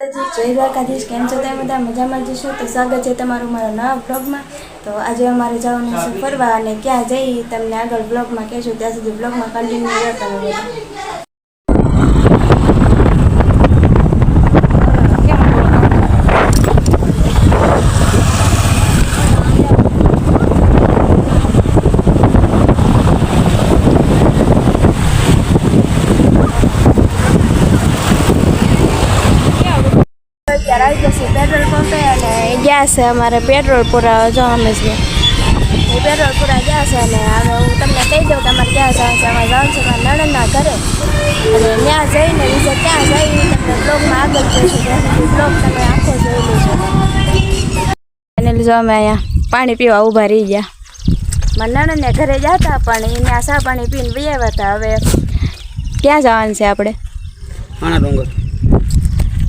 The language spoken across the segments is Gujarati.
જય દ્વારકાધીશ. કેમ છો? તમે બધા મજામાં જશો તો સ્વાગત છે તમારું મારા નવા બ્લોગમાં તો આજે અમારે જવાનું છે ફરવા અને ક્યાં જઈ, તમને આગળ બ્લોગમાં કહેશું. ત્યાં સુધી બ્લોગમાં કન્ટિન્યુ રહેતા રહો બધા અત્યારે આવી જશે પેટ્રોલ પંપે અને ગયા છે અમારે પેટ્રોલ પુરાવા જો છે એ પેટ્રોલ પુરા ગયા છે અને હવે હું તમને કહી દઉં કે અમારે ક્યાં જવાનું છે. અમારે જવાનું છે મારા નણંદના ઘરે. અને ત્યાં જઈને બીજે ક્યાં જઈ તમને બ્લોગમાં આગળ જઈશું. બ્લોગ તમે આખો જોઈ લેજો. એને લીધો અમે અહીંયા પાણી પીવા ઊભા રહી ગયા. મારા નણંદને ઘરે જતા પણ એને આ સા પાણી પીને બી આવ્યા હતા. હવે ક્યાં જવાનું છે આપણે? ડુંગર.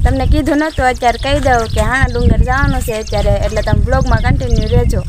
તમને કીધું નહોતું અત્યારે કહી દઉં કે હાણા ડુંગર જવાનું છે અત્યારે, એટલે તમે બ્લોગમાં કન્ટિન્યુ રહેજો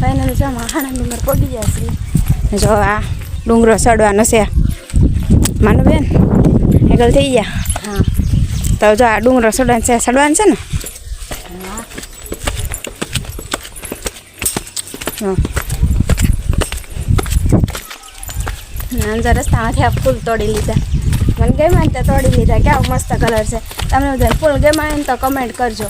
ફાઇનલ જો આમાં હાણા ડુંગર પગી જશે જો આ ડુંગરો સડવાનો છે. માનું બેન આગળ થઈ ગયા? હા. તો જો આ ડુંગરો સડવાનો છે સડવાનું છે ને? અંદર રસ્તામાંથી આ ફૂલ તોડી લીધા. મને ગમ્યા ને તે તોડી લીધા. કેવો મસ્ત કલર છે. તમને બધા ફૂલ ગમ્યા ને તો કમેન્ટ કરજો.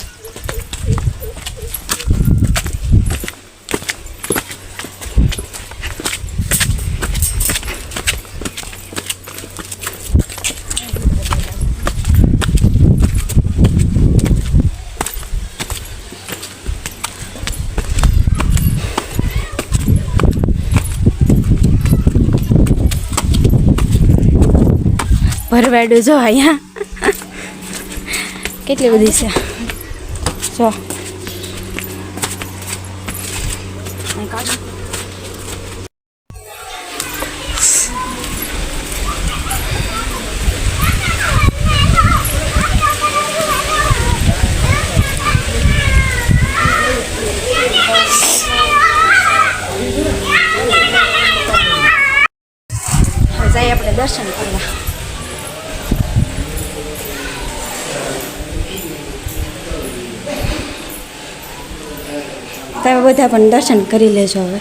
ભરવાડું જો અહીંયા. કેટલી બધી છે? જો. દર્શન કરવા. તમે બધા પણ દર્શન કરી લેજો હવે.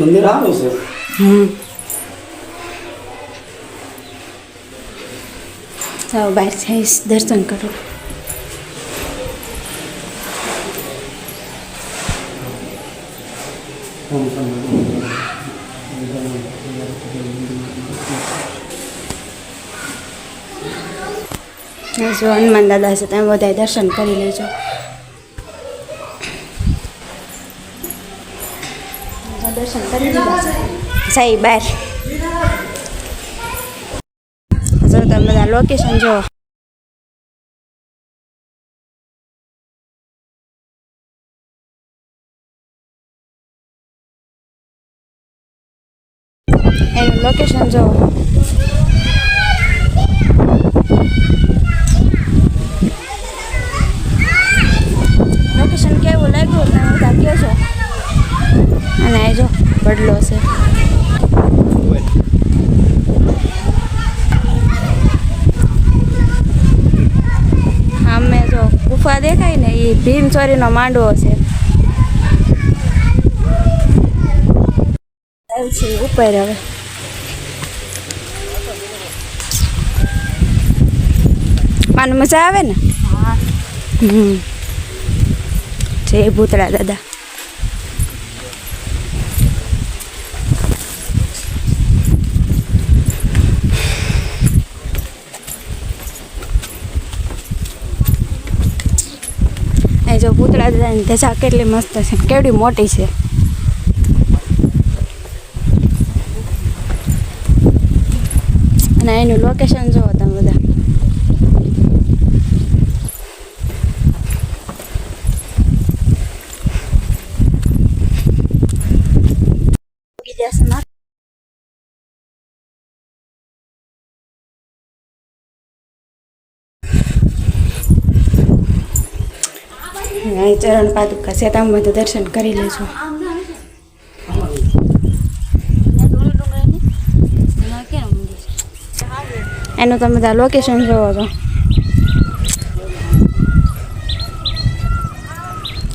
મંદિર આવે છે? હમ. ચાલો બહાર જઈશ દર્શન કરો. જો હનુમાન દાદા છે તમે બધા દર્શન કરી લેજો. દર્શન કરી લીધા છે. બહાર જો તમે બધા લોકેશન જો લોકેશન જો લોકેશન કેવું લાગ્યું? તમે બધા કહેજો અને આ જો, બદલો છે. અમે જો ગુફા દેખાય ને એ ભીમ ચોરીનો માંડવો છે. છે ઉપર હવે. માને મજા આવે ને? હમ. જય ભૂતળા દાદા. જો પૂતળા દાદાની ધજા કેટલી મસ્ત છે. કેવડી મોટી છે. અને એનું લોકેશન જો અહીં ચરણ પાદુકા બધા દર્શન કરી લેજો. એનું તમે બધા લોકેશન જોવો છો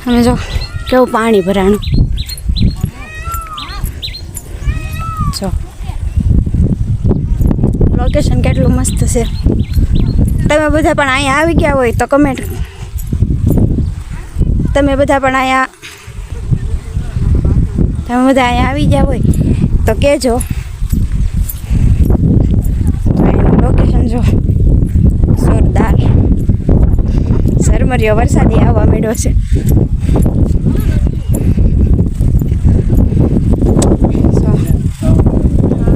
તમે જો, કેવું પાણી ભરાણું. જો. લોકેશન કેટલું મસ્ત છે. તમે બધા પણ અહીંયા આવી ગયા હોય તો કમેન્ટ તમે બધા પણ અહીંયા તમે બધા અહીંયા આવી ગયા હોય તો કહેજો. લોકેશન જો જોરદાર. ઝરમરિયો વરસાદી આવવા માંડ્યો છે.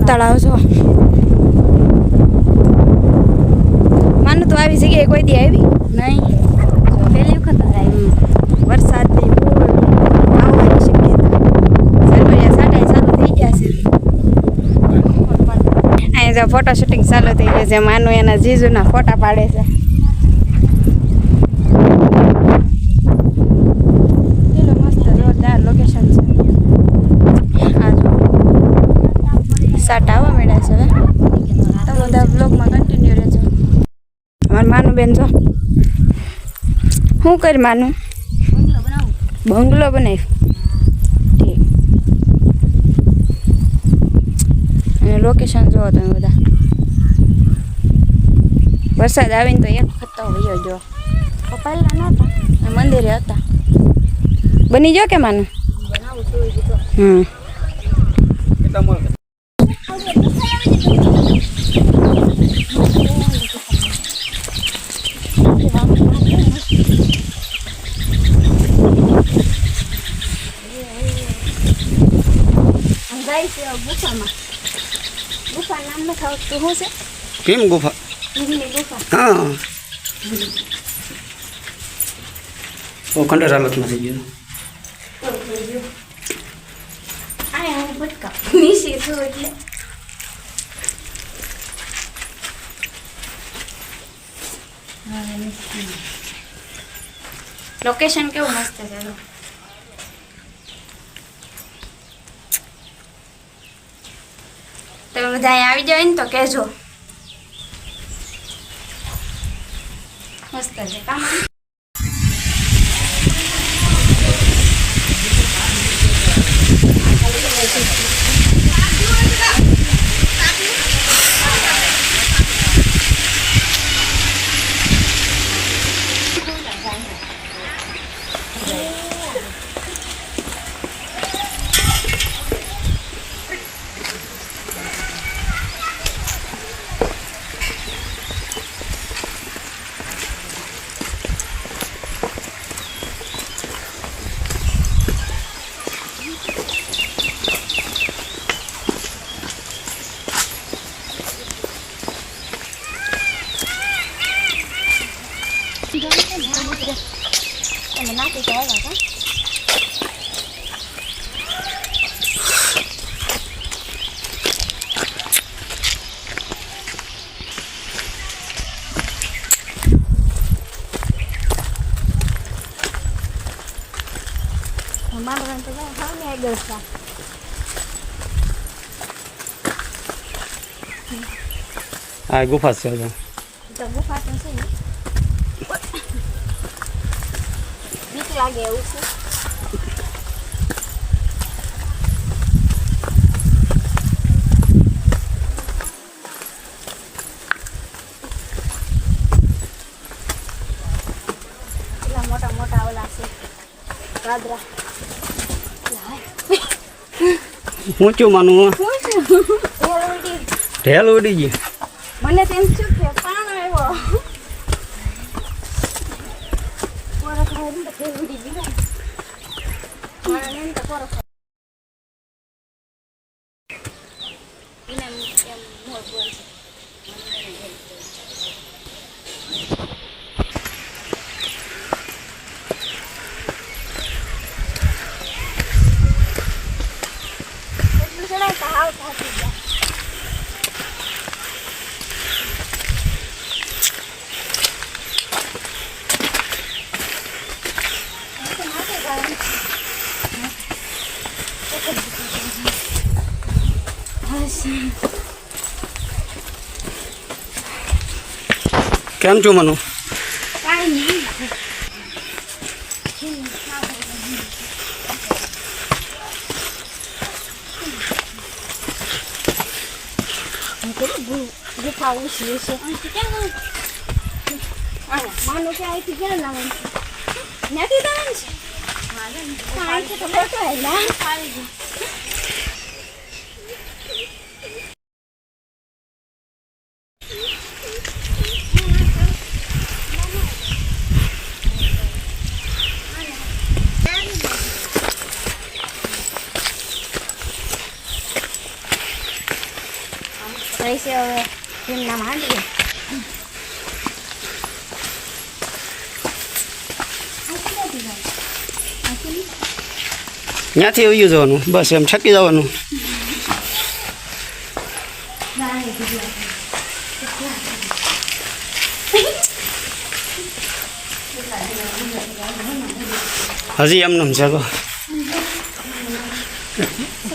તળાવ છો માનું તો આવી જગ્યાએ કોઈ દી આવી? નહીં જો પહેલી વખત જ આવી વરસાદની ફૂલ આવવાની શક્યતા. ઝરમરિયા સાટા ચાલુ થઈ ગયા છે. અહીં જો ફોટો શૂટિંગ ચાલુ થઈ ગયું છે. માનું એના જીજુના ફોટા પાડે છે. સાટા આવવા મળ્યા છે હવે. તો બધા બ્લોગમાં કન્ટિન્યુ રહેજો. અમારું માનું બેન જો. શું કરી માનું? બંગલો બનાવ્યો. ઠીક. અને લોકેશન જોવો તમે બધા. વરસાદ આવીને તો એક ખતો હોય જો કપાયેલા નહોતા? અને મંદિરે હતા. બની ગયો કે માનું? હમ. ગુફામાં. ગુફા નામ નથી તો શું છે? કેમ ગુફા? ગુફા. હા. ઓ ખંડેર હાલતમાં થઈ ગયો. આ હું ભટકા નીચે છું એટલે. લોકેશન કેવું મસ્ત છે જો. તમે બધા આવી જાય ને તો કહેજો. મસ્ત છે કામ તમે નાખી તો આવ્યા કા મારું તો હા ને આગળ છે આ ગુફા છે જો. તો ગુફા તો છે બીક લાગે એવું છે. મોટા મોટા ઓલા છે. ગાદરા ઊંચું માનું ઉલટી ઢેલ ઉડી ગઈ મને તેમ થયું કે પાણ આવ્યો કેમ છું મનુ ગુફા ઉછી છે માનું કે અહીંથી ક્યાં લાવવાનું નથી લાવવાનું છું મનુ? તો ખોટો હે ના પૈસે હવે એમના માંડીએ ત્યાંથી આવી જવાનું. બસ એમ છકી જવાનું. હજી એમને એમ છે તો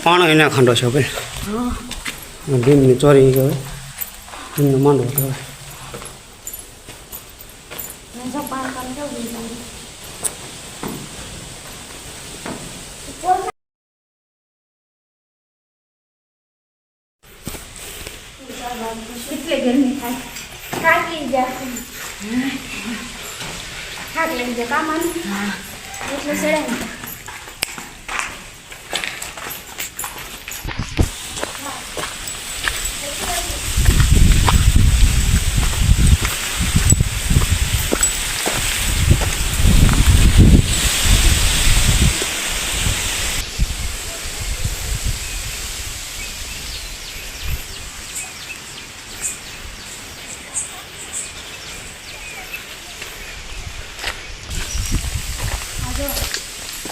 પાણો એને ખાંડો છે ભાઈ. ભીમની ચોરી ગયો ભીમનો માંડવો કહેવાય કેટલી ગરમી થાય થાકી જાય થાક લઈ જાય કામ એટલે સડાય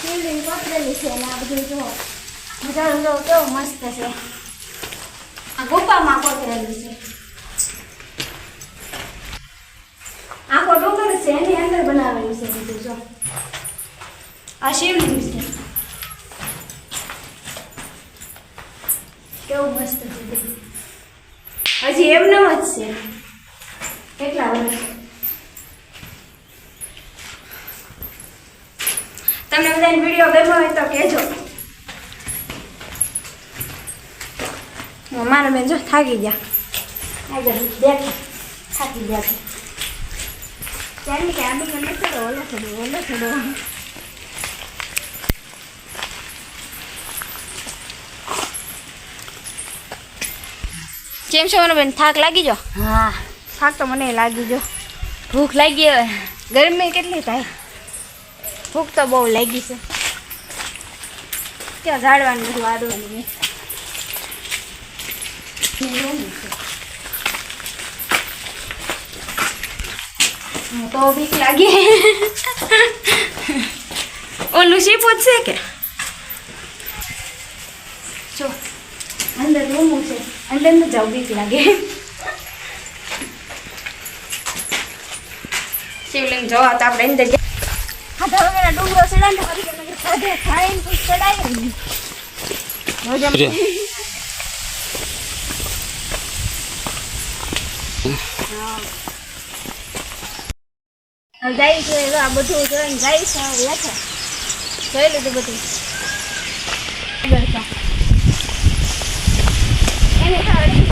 ફિલ્ડિંગ પતરેલી છે અને આ બધું જો મજાનું જો કેવું મસ્ત છે આ ગુફામાં પતરેલું છે આખો ડુંગર છે એની અંદર બનાવેલું છે બધું જો આ શિવલિંગ છે. કેવું મસ્ત હજી એમનેમ જ છે. કેટલા વર્ષ? તમને બધાને વીડિયો ગમ્યો હોય તો કહેજો. મારા બેન જો, થાકી ગયા. આગળ બેઠા. થાકી ગયા. છે ચાલી કે મને થોડો ઓલો થોડો ઓલો થોડો. કેમ છો મને બેન? થાક લાગી જો હા થાક તો મને લાગી જો ભૂખ લાગી હવે. ગરમી કેટલી થાય? ભૂખ તો બહુ લાગી છે. ત્યાં ઝાડવાનું બધું આડવાનું તો બીક લાગી. ઓલું શીપું જ છે કે? જો અંદર રૂમ છે. અંદર ન જાવ બીક લાગે શિવલિંગ જોવા તો આપણે અંદર જા- હા તો એના ડુંગરો ચડાય. જાય છે આ બધું જાય છે જોઈ લીધું બધું. આગળ જા. એને ખાલી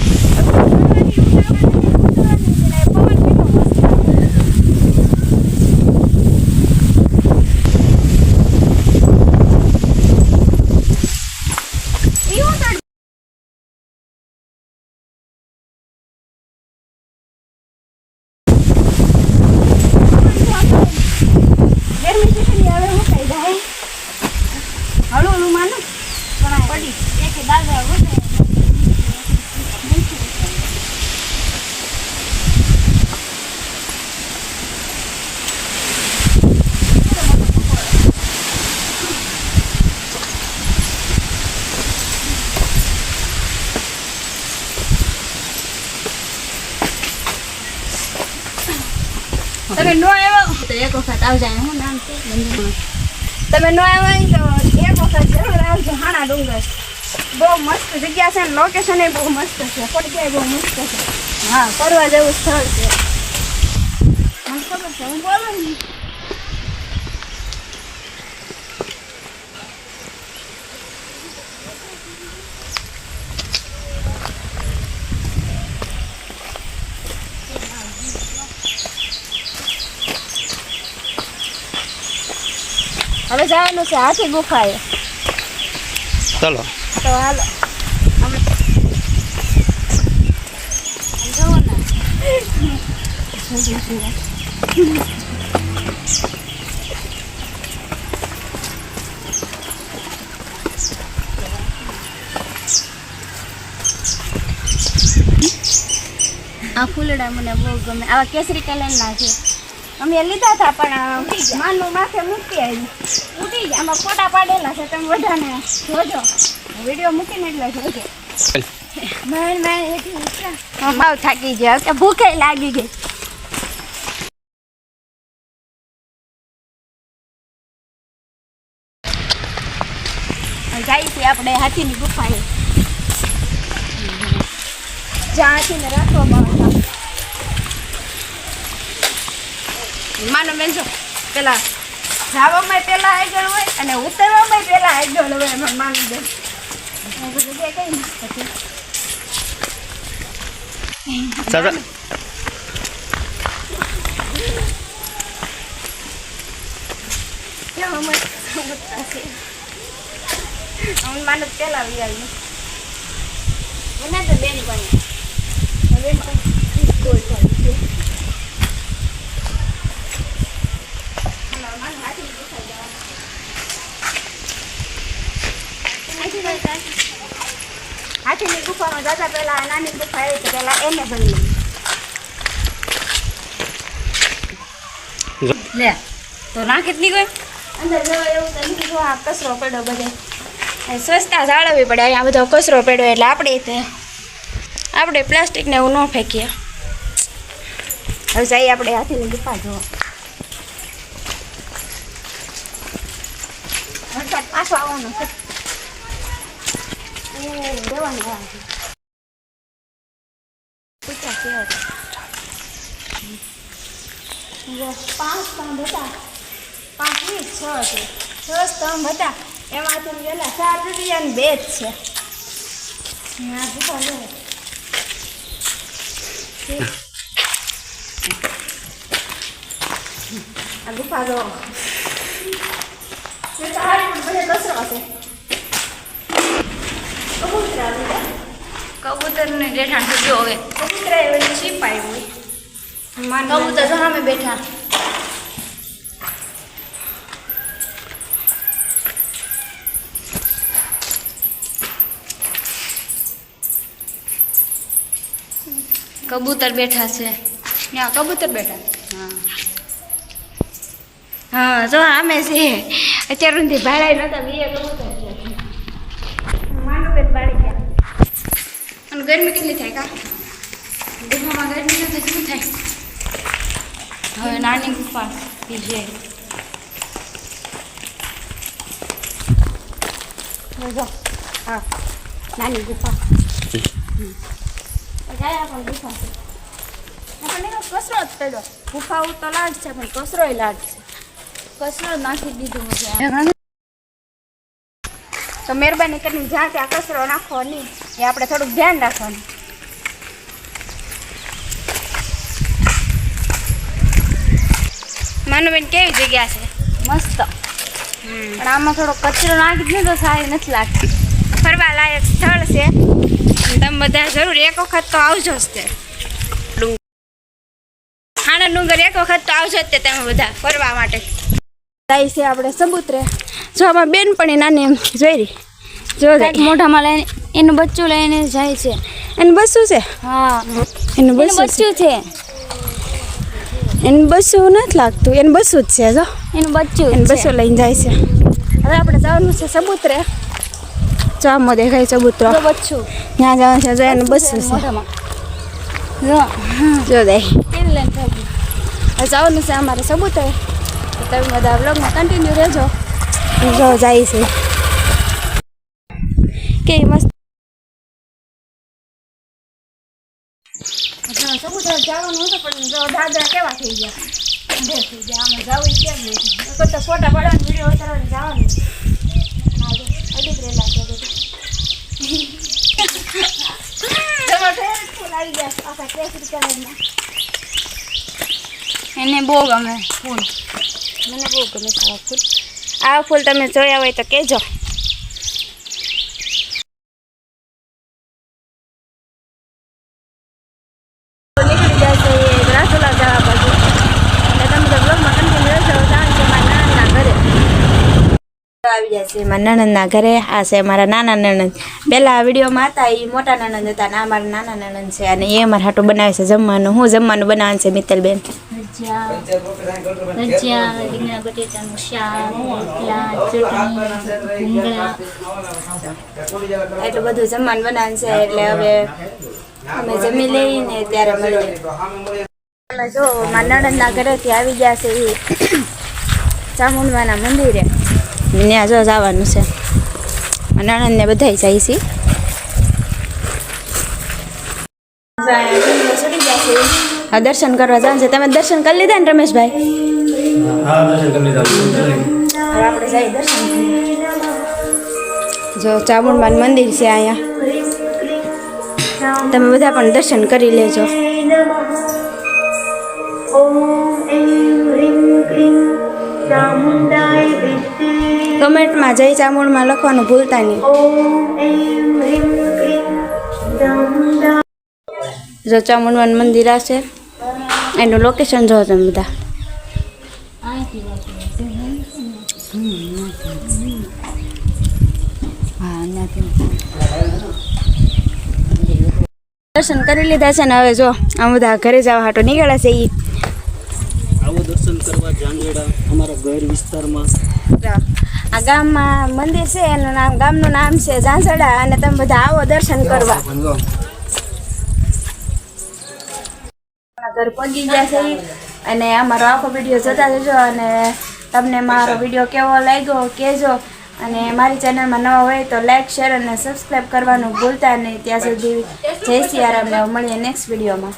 પવન કેટલો મસ્ત આવે. એવું તો ગરમી છે તમે નો આવ્યા તો હું નામ છે તમે નો આવ્યા તો એક વખત જરૂર આવજો. હાણા ડુંગર. બહુ મસ્ત જગ્યા છે ને લોકેશન એ બહુ મસ્ત છે. પડગ્યા બહુ મસ્ત છે. હા, ફરવા જેવું સ્થળ છે. મને ખબર છે. હું બોલું ને. હવે જવાનું છે હાથી ગુફાએ. ચલો. તો હાલો. આ ફૂલડા મને બહુ ગમે. આવા કેસરી કલરના છે. અમે લીધા હતા પણ માનું માથે મૂકી આવી ઉઠી ગયા. આમાં ફોટા પાડેલા છે તમે બધાને. જોજો. વીડિયો મૂકીને એટલે જોજો. મેં મેં એટલી માવ થાકી ગયા. કે ભૂખે લાગી ગઈ. જાય છે આપણે હાથીની ગુફાએ. જ્યાં હાથીને રાખવામાં આવતા માનો મેં જો પેલા જાવામાં પેલા આગળ હોય અને ઉતરવામાં પેલા આગળ હોય એમાં માનું દે. આ કઈ નથી ચાલો. કેવા મસ્ત ઉતરતા છે હું માનું પેલા આવી મને તો બેન પણ હવે પણ કોઈ ચાલુ છે મારું હાથી દુખાઈ જવાનું. હાથીની જતા નાની ગુફા આવી તો પહેલા એને ભરી લે તો ના કેટલી ગઈ અંદર જો એવું તો નથી જો આ કચરો પડ્યો બધે. સ્વચ્છતા જાળવવી પડે અહીંયા બધો કચરો પડ્યો એટલે આપણે તે આપણે પ્લાસ્ટિકને એવું ન ફેંકીએ. હવે જઈએ આપણે હાથીની ગુફા જોવા. વરસાદ પાછો આવવાનો છે. એ દેવાનું આ. કેવો છે? પાંચ સ્તંભ હતા છ છે છ સ્તંભ હતા એમાંથી સાત રૂપિયાની બે જ છે આ ગુફા જો આ ગુફા જો કચરો છે કબૂતરા બધા કબૂતરને રેઠાણ થયો હવે કબૂતરા એ ઓલી છીપાઈ હોય કબૂતર જો સામે બેઠા કબૂતર બેઠા છે ત્યાં કબૂતર બેઠા હા જો આમે છે અત્યાર સુધી ભાડાઈ નતા બે કબૂતર છે માનું બેન બાળી ગયા અને ગરમી કેટલી થાય કા ગુફામાં ગરમી થાય શું થાય? હવે નાની ગુફા બીજે હા નાની ગુફા. ગયા પણ ગુફા છે આપણને કચરો જ પડ્યો. ગુફા તો લાડ છે પણ કચરોય લાડ છે. કચરો નાખી દીધું છે તો મહેરબાની કરીને જ્યાં ત્યાં કચરો નાખો નહીં એ આપણે થોડુંક ધ્યાન રાખવાનું. માનુબેન કેવી જગ્યા છે? મસ્ત. પણ આમાં થોડો કચરો નાખી દે તો સારી નથી લાગતી. ફરવા લાયક સ્થળ છે. તમે બધા જરૂર એક વખત તો આવજો જ તે ખાણા ડુંગર એક વખત તો આવજો જ તે તમે બધા ફરવા માટે. જાય છે આપણે સબૂતરે જો આમાં બેનપણી નાની એમ જોઈ રહી જો મોઢામાં લઈને એનું બચ્ચું લઈને જાય છે. એનું બસું છે? હા. એનું બચ્ચું છે? એનું બસું નથી લાગતું. એનું બસું જ છે જો. એનું બચ્ચું એનું. બસું લઈને જાય છે. હવે આપણે જવાનું છે સબૂતરે આમાં દેખાય સબૂતરો જો બચ્ચું. ત્યાં જવાનું છે જો એનું બસું છે જો જો દે જવાનું છે અમારે સબૂતે તમે બધા બ્લોગમાં કન્ટિન્યુ રહેજો. જો જાય છે. કેવી મસ્ત. સબૂતે જવાનું હતું પણ જો દાદા કેવા થઈ ગયા? ઊંધે થઈ ગયા. આમાં જવું કેમ નહીં. તો ફોટા પાડવાનું વીડિયો ઉતારવાનું જવાનું જો, રહેલા છે બધું. તમારા આવી ગયા છે, કેસરી કલરના. એને બહુ ગમે ફૂલ. મને બહુ ગમે સારા ફૂલ. આ ફૂલ તમે જોયા હોય તો કહેજો નીકળી જશે એ રાજુલા જવા બાજુ એટલે તમે તો બ્લોગમાં કન્ટિન્યુ રહેજો જાણ છે મારા નાના ઘરે મારા નણંદના ઘરે. આ છે મારા નાના નણંદ. પહેલાં વિડીયોમાં હતા એ મોટા નણંદ હતા ને આ મારા નાના નણંદ છે અને એ મારા હાટું બનાવે છે જમવાનું. હું જમવાનું બનાવવાનું છે, મિત્તલબેન? એટલું બધું જમવાનું બનાવવાનું છે, એટલે હવે અમે જમી લઈને ત્યારે મળીએ. તમે જો, મારા નણંદના ઘરેથી આવી ગયા છે એ ચામુંડવાના મંદિરે. ત્યાં જો જવાનું છે. મારા નણંદને બધાય જાય છે. આ દર્શન કરવા જવાનું છે. તમે દર્શન કરી લીધા ને રમેશભાઈ? હા દર્શન કરી લીધા. હવે આપણે જઈએ દર્શન જો ચામુંડમાન મંદિર છે અહીંયા. તમે બધા પણ દર્શન કરી લેજો. કમેન્ટમાં જય ચામુંડમાં લખવાનું ભૂલતા નહીં. જો ચામુંડમાન મંદિર હશે એનું લોકેશન જો તમે બધા. દર્શન કરી લીધા છે ને હવે જો આ બધા ઘરે જવા હાટો નીકળ્યા છે ઈ. આવો દર્શન કરવા જાંગેડા અમારા ઘર વિસ્તારમાં. આ ગામમાં મંદિર છે, એનું નામ, ગામનું નામ છે ઝાંઝડા, અને તમે બધા આવો દર્શન કરવા. ઘર પહોંચી ગયા છે અને અમારો આખો વીડિયો જોતા જજો અને તમને મારો વીડિયો કેવો લાગ્યો કહેજો અને મારી ચેનલમાં નવા હોય તો લાઈક, શેર, અને સબસ્ક્રાઈબ કરવાનું ભૂલતા નહીં. ત્યાં સુધી જય સિયારામ મળીએ નેક્સ્ટ વિડીયોમાં.